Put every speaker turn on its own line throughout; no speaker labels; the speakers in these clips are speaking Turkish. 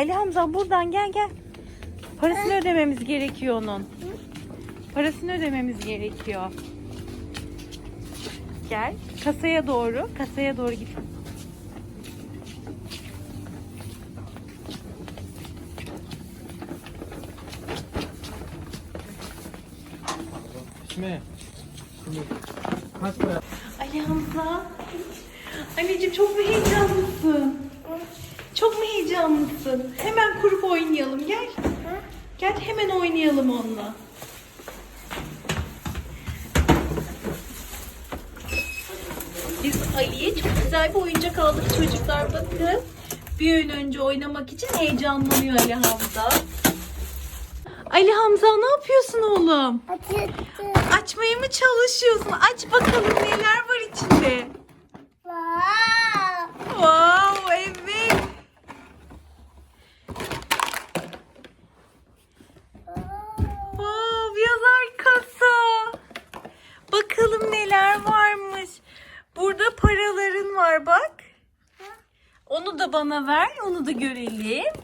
Ali Hamza buradan gel gel. Parasını ödememiz gerekiyor onun. Parasını ödememiz gerekiyor. Gel kasaya doğru. Kasaya doğru git.
Para?
Ali Hamza. Anneciğim çok mu heyecanlısın? Çok mu heyecanlısın? Hemen kurup oynayalım gel. Gel hemen oynayalım onunla. Biz Ali'ye çok güzel bir oyuncak aldık çocuklar bakın. Bir gün önce oynamak için heyecanlanıyor Ali Hamza. Ali Hamza ne yapıyorsun oğlum? Açmaya mı çalışıyorsun? Aç bakalım neler var içinde.
Wow.
Wow evet. Wow yazar kasa. Bakalım neler varmış. Burada paraların var bak. Onu da bana ver. Onu da görelim.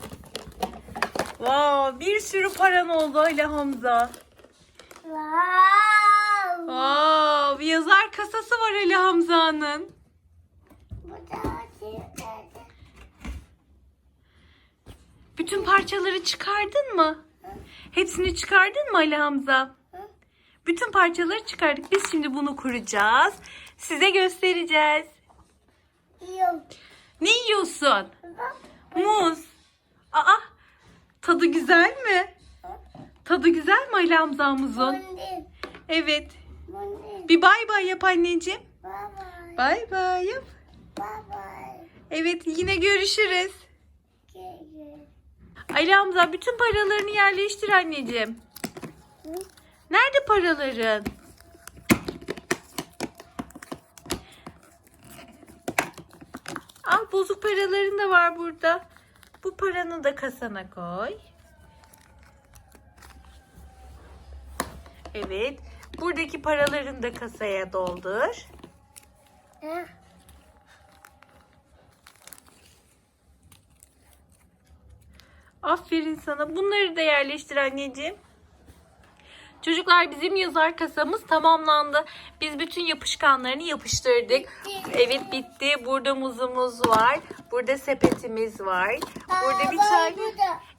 Wow, bir sürü paran oldu Ali Hamza.
Wow.
Wow, bir yazar kasası var Ali Hamza'nın. Bütün parçaları çıkardın mı? Hepsini çıkardın mı Ali Hamza? Bütün parçaları çıkardık. Biz şimdi bunu kuracağız. Size göstereceğiz.
Yok.
Ne yiyorsun? Muz. Aa, tadı güzel mi? Tadı güzel mi Ali Hamza muzun?
Bundin.
Evet. Bir bay bay yap anneciğim. Bay bay yap. Evet yine görüşürüz. Ali Hamza bütün paralarını yerleştir anneciğim. Nerede paraların? Bozuk paraların da var burada. Bu paranı da kasana koy. Evet. Buradaki paralarını da kasaya doldur.
Ha?
Aferin sana. Bunları da yerleştir anneciğim. Çocuklar bizim yazar kasamız tamamlandı. Biz bütün yapışkanlarını yapıştırdık. Evet bitti. Burada muzumuz var. Burada sepetimiz var. Burada bir tane.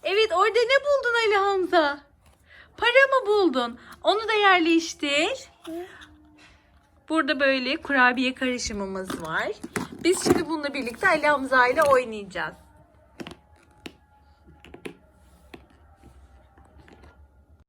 Evet orada ne buldun Ali Hamza? Para mı buldun? Onu da yerleştir. Burada böyle kurabiye karışımımız var. Biz şimdi bununla birlikte Ali Hamza ile oynayacağız.